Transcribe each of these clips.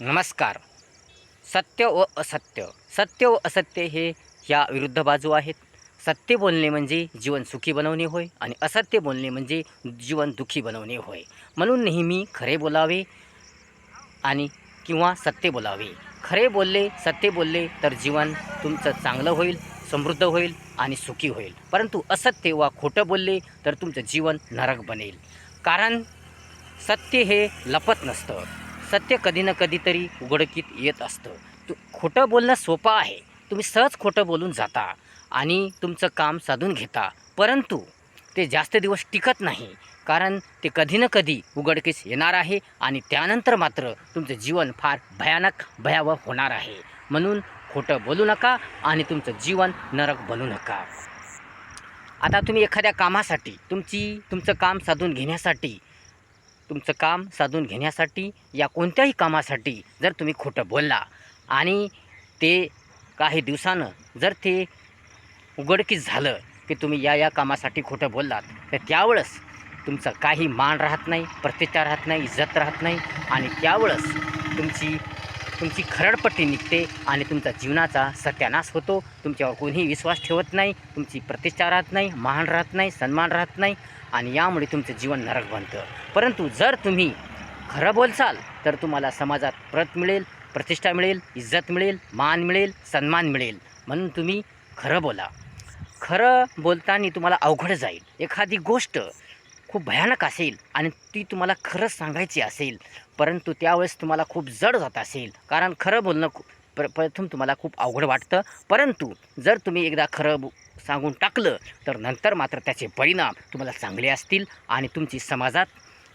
नमस्कार. सत्य व असत्य. सत्य व असत्य हे या विरुद्ध बाजू आहेत. सत्य बोलणे म्हणजे जीवन सुखी बनवणे होय आणि असत्य बोलणे म्हणजे जीवन दुःखी बनवणे होय. म्हणून नेहमी खरे बोलावे आणि किंवा सत्य बोलावे. खरे बोलले सत्य बोलले तर जीवन तुमचं चांगलं होईल समृद्ध होईल आणि सुखी होईल. परंतु असत्य वा खोटं बोलले तर तुमचं जीवन नरक बनेल. कारण सत्य हे लपत नसतं. सत्य कधी ना कधीतरी उघडकीत येत असतं. तू खोटं बोलणं सोपं आहे. तुम्ही सहज खोटं बोलून जाता आणि तुमचं काम साधून घेता. परंतु ते जास्त दिवस टिकत नाही. कारण ते कधी ना कधी उघडकीस येणार आहे आणि त्यानंतर मात्र तुमचं जीवन फार भयानक भयावह होणार आहे. म्हणून खोटं बोलू नका आणि तुमचं जीवन नरक बनू नका. आता तुम्ही एखाद्या कामासाठी तुमची तुमचं काम साधून घेण्यासाठी तुमचं काम साधून घेण्यासाठी या कोणत्याही कामासाठी जर तुम्ही खोटं बोलला आणि ते काही दिवसानं जर ते उघडकीस झालं की तुम्ही या या कामासाठी खोटं बोललात तर त्यावेळेस तुमचं काही मान राहत नाही प्रतिष्ठा राहत नाही इज्जत राहत नाही आणि त्यावेळेस तुमची तुमची खरडपट्टी निघते आणि तुमचा जीवनाचा सत्यानाश होतो. तुमच्यावर कोणीही विश्वास ठेवत नाही तुमची प्रतिष्ठा राहत नाही महान राहत नाही सन्मान राहत नाही आणि यामुळे तुमचं जीवन नरक बनतं. परंतु जर तुम्ही खरं बोलचाल तर तुम्हाला समाजात प्रत मिळेल प्रतिष्ठा मिळेल इज्जत मिळेल मान मिळेल सन्मान मिळेल. म्हणून तुम्ही खरं बोला. खरं बोलताना तुम्हाला अवघड जाईल. एखादी गोष्ट खूप भयानक असेल आणि ती तुम्हाला खरंच सांगायची असेल परंतु त्यावेळेस तुम्हाला खूप जड जात असेल. कारण खरं बोलणं प्र प्रथम तुम्हाला खूप अवघड वाटतं. परंतु जर तुम्ही एकदा खरं बो- सांगून टाकलं तर नंतर मात्र त्याचे परिणाम तुम्हाला चांगले असतील आणि तुमची समाजात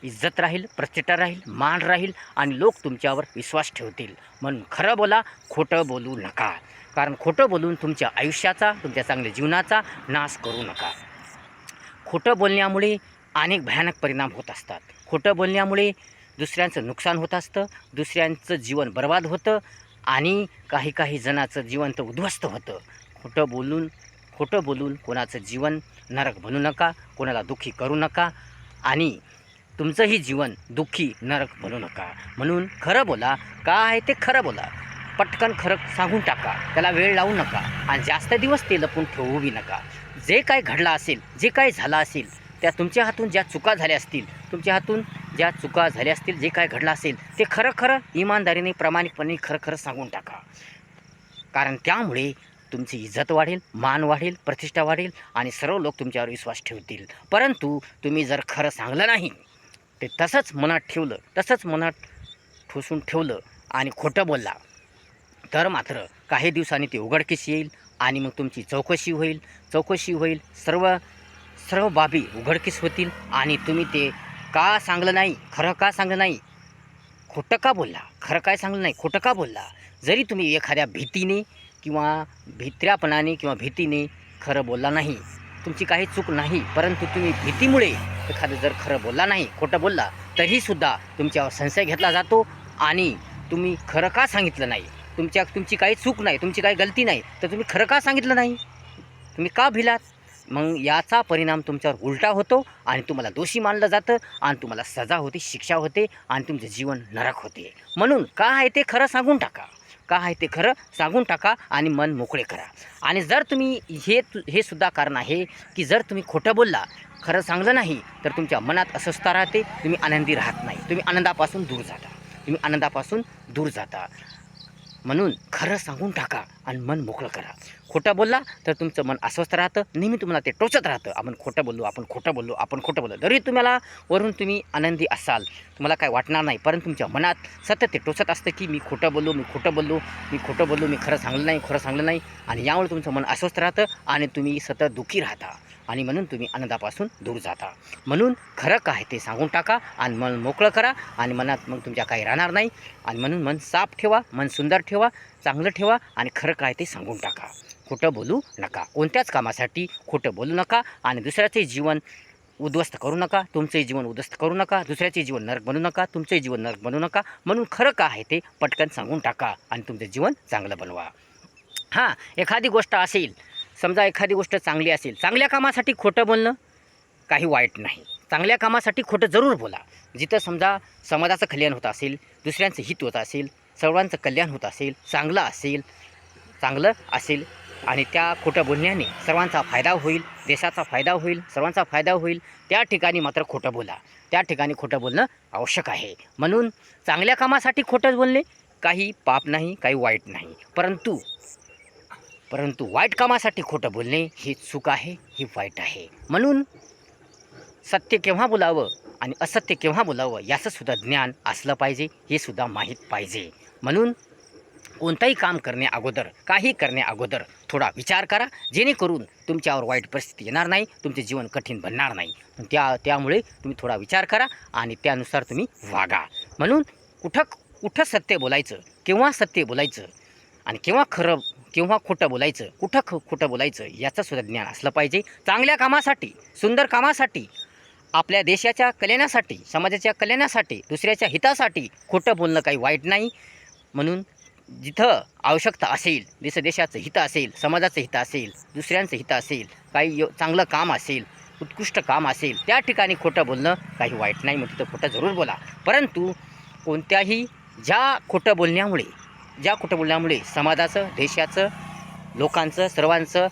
इज्जत राहील प्रतिष्ठा राहील मान राहील आणि लोक तुमच्यावर विश्वास ठेवतील. म्हणून खरं बोला खोटं बोलू नका. कारण खोटं बोलून तुमच्या आयुष्याचा तुमच्या चांगल्या जीवनाचा नाश करू नका. खोटं बोलण्यामुळे अनेक भयानक परिणाम होत असतात. खोटं बोलण्यामुळे दुसऱ्यांचं नुकसान होत असतं दुसऱ्यांचं जीवन बर्बाद होतं आणि काही काही जणाचं जीवन तर उद्ध्वस्त होतं. खोटं बोलून खोटं बोलून कोणाचं जीवन नरक बनू नका कोणाला दुःखी करू नका आणि तुमचंही जीवन दुःखी नरक बनू नका. म्हणून खरं बोला काय आहे ते खरं बोला. पटकन खरं सांगून टाका. त्याला वेळ लावू नका आणि जास्त दिवस ते लपून ठेवू बी नका. जे काय घडलं असेल जे काय झालं असेल त्या तुमच्या हातून ज्या चुका झाल्या असतील तुमच्या हातून ज्या चुका झाल्या असतील जे काय घडलं असेल ते खरं खरं इमानदारीने प्रामाणिकपणे खरं खरं सांगून टाका. कारण त्यामुळे तुमची इज्जत वाढेल मान वाढेल प्रतिष्ठा वाढेल आणि सर्व लोक तुमच्यावर विश्वास ठेवतील. परंतु तुम्ही जर खरं सांगलं नाही ते तसंच मनात ठेवलं तसंच मनात ठोसून ठेवलं आणि खोटं बोलला तर मात्र काही दिवसांनी ते उघडकीस येईल आणि मग तुमची चौकशी होईल. चौकशी होईल सर्व सर्व बाबी उघडकीस होतील आणि तुम्ही ते का सांगलं नाही? खरं का सांगलं नाही? खोटं का बोलला? खरं काय सांगलं नाही? खोटं का बोलला? जरी तुम्ही एखाद्या भीतीने किंवा भित्र्यापणाने किंवा भीतीने खरं बोलला नाही तुमची काही चूक नाही परंतु तुम्ही भीतीमुळे एखादं जर खरं बोलला नाही खोटं बोलला तरीसुद्धा तुमच्यावर संशय घेतला जातो आणि तुम्ही खरं का सांगितलं नाही? तुमच्या तुमची काही चूक नाही तुमची काही गलती नाही तर तुम्ही खरं का सांगितलं नाही? तुम्ही का भिलात? मग याचा परिणाम तुमच्यावर उलटा होतो आणि तुम्हाला दोषी मानलं जातं आणि तुम्हाला सजा होते शिक्षा होते आणि तुमचं जीवन नरक होते. म्हणून का आहे ते खरं सांगून टाका. का आहे ते खरं सांगून टाका आणि मन मोकळे करा. आणि जर तुम्ही हे हे सुद्धा कारण आहे की जर तुम्ही खोटं बोलला खरं सांगलं नाही तर तुमच्या मनात अस्वस्थता राहते तुम्ही आनंदी राहत नाही. तुम्ही आनंदापासून दूर जाता. तुम्ही आनंदापासून दूर जाता. म्हणून खरं सांगून टाका आणि मन मोकळं करा. खोटं बोलला तर तुमचं मन अस्वस्थ राहतं नेहमी तुम्हाला ते टोचत राहतं. आपण खोटं बोललो आपण खोटं बोललो आपण खोटं बोललो. जरी तुम्हाला वरून तुम्ही आनंदी असाल तुम्हाला काय वाटणार नाही परंतु तुमच्या मनात सतत ते टोचत असतं की मी खोटं बोललो मी खोटं बोललो मी खोटं बोललो मी खरं सांगलं नाही खरं सांगलं नाही. आणि यामुळे तुमचं मन अस्वस्थ राहतं आणि तुम्ही सतत दुःखी राहता. आणि म्हणून तुम्ही आनंदापासून दूर जाता. म्हणून खरं काय ते सांगून टाका आणि मन मोकळं करा आणि मनात मग तुमच्या काही राहणार नाही. आणि म्हणून मन साफ ठेवा मन सुंदर ठेवा चांगलं ठेवा आणि खरं काय ते सांगून टाका. खोटं बोलू नका. कोणत्याच कामासाठी खोटं बोलू नका आणि दुसऱ्याचे जीवन उद्ध्वस्त करू नका. तुमचंही जीवन उद्ध्वस्त करू नका. दुसऱ्याचे जीवन नरक बनू नका. तुमचंही जीवन नरक बनवू नका. म्हणून खरं काय आहे ते पटकन सांगून टाका आणि तुमचं जीवन चांगलं बनवा. हां एखादी गोष्ट असेल समजा एखादी गोष्ट चांगली असेल चांगल्या कामासाठी खोटं बोलणं काही वाईट नाही. चांगल्या कामासाठी खोटं जरूर बोला. जिथं समजा समाजाचं कल्याण होत असेल दुसऱ्यांचं हित होत असेल सर्वांचं कल्याण होत असेल चांगलं असेल चांगलं असेल आणि त्या खोटं बोलण्याने सर्वांचा फायदा होईल देशाचा फायदा होईल सर्वांचा फायदा होईल त्या ठिकाणी मात्र खोटं बोला. त्या ठिकाणी खोटं बोलणं आवश्यक आहे. म्हणून चांगल्या कामासाठी खोटं बोलणे काही पाप नाही काही वाईट नाही. परंतु परंतु वाईट कामासाठी खोटं बोलणे ही चूक आहे ही वाईट आहे. म्हणून सत्य केव्हा बोलावं आणि असत्य केव्हा बोलावं याचं सुद्धा ज्ञान असलं पाहिजे हे सुद्धा माहीत पाहिजे. म्हणून कोणताही काम करण्या अगोदर काही करण्या अगोदर थोडा विचार करा जेणेकरून तुमच्यावर वाईट परिस्थिती येणार नाही तुमचे जीवन कठीण बनणार नाही. त्या त्यामुळे तुम्ही थोडा विचार करा आणि त्यानुसार तुम्ही वागा. म्हणून कुठं कुठं सत्य बोलायचं केव्हा सत्य बोलायचं आणि केव्हा खरं केव्हा खोटं बोलायचं कुठं ख खोटं बोलायचं याचं सुद्धा ज्ञान असलं पाहिजे. चांगल्या कामासाठी सुंदर कामासाठी आपल्या देशाच्या कल्याणासाठी समाजाच्या कल्याणासाठी दुसऱ्याच्या हितासाठी खोटं बोलणं काही वाईट नाही. म्हणून जिथं आवश्यकता असेल जसं देशाचं हित असेल समाजाचं हित असेल दुसऱ्यांचं हित असेल काही यो चांगलं काम असेल उत्कृष्ट काम असेल त्या ठिकाणी खोटं बोलणं काही वाईट नाही. मग तिथं खोटं जरूर बोला. परंतु कोणत्याही ज्या खोटं बोलण्यामुळे ज्या कुठं बोलण्यामुळे समाजाचं देशाचं लोकांचं सर्वांचं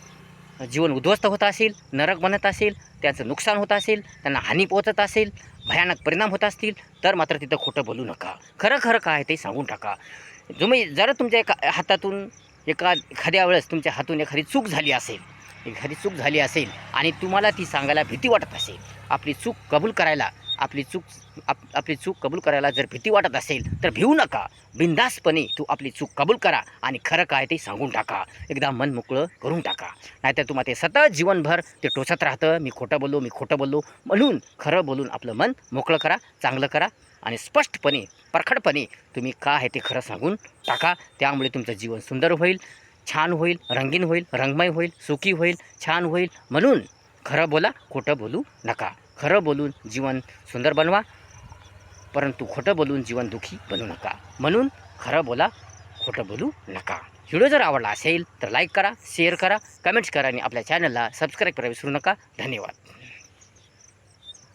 जीवन उद्ध्वस्त होत असेल नरक बनत असेल त्यांचं नुकसान होत असेल त्यांना हानी पोहोचत असेल भयानक परिणाम होत असतील तर मात्र तिथं खोटं बोलू नका. खरं खरं काय ते सांगून टाका. तुम्ही जर तुमच्या एका हातातून एका एखाद्या वेळेस तुमच्या हातून एखादी चूक झाली असेल एखादी चूक झाली असेल आणि तुम्हाला ती सांगायला भीती वाटत असेल आपली चूक कबूल करायला आपली चूक आप आपली चूक कबूल करायला जर भीती वाटत असेल तर भिवू नका. बिंदासपणे तू आपली चूक कबूल करा आणि खरं काय ते सांगून टाका. एकदा मन मोकळं करून टाका. नाहीतर तुम्हाला ते सतत जीवनभर ते टोचत राहतं. मी खोटं बोललो मी खोटं बोललो. म्हणून खरं बोलून आपलं मन मोकळं करा चांगलं करा आणि स्पष्टपणे परखडपणे तुम्ही का आहे ते खरं सांगून टाका. त्यामुळे तुमचं जीवन सुंदर होईल छान होईल रंगीन होईल रंगमय होईल सुखी होईल छान होईल. म्हणून खरं बोला खोटं बोलू नका. खरं बोलून जीवन सुंदर बनवा परंतु खोटं बोलून जीवन दुःखी बनू नका. म्हणून खरं बोला खोटं बोलू नका. व्हिडिओ जर आवडला असेल तर लाईक करा शेअर करा कमेंट्स करा आणि आपल्या चॅनलला सबस्क्राईब करा विसरू नका. धन्यवाद.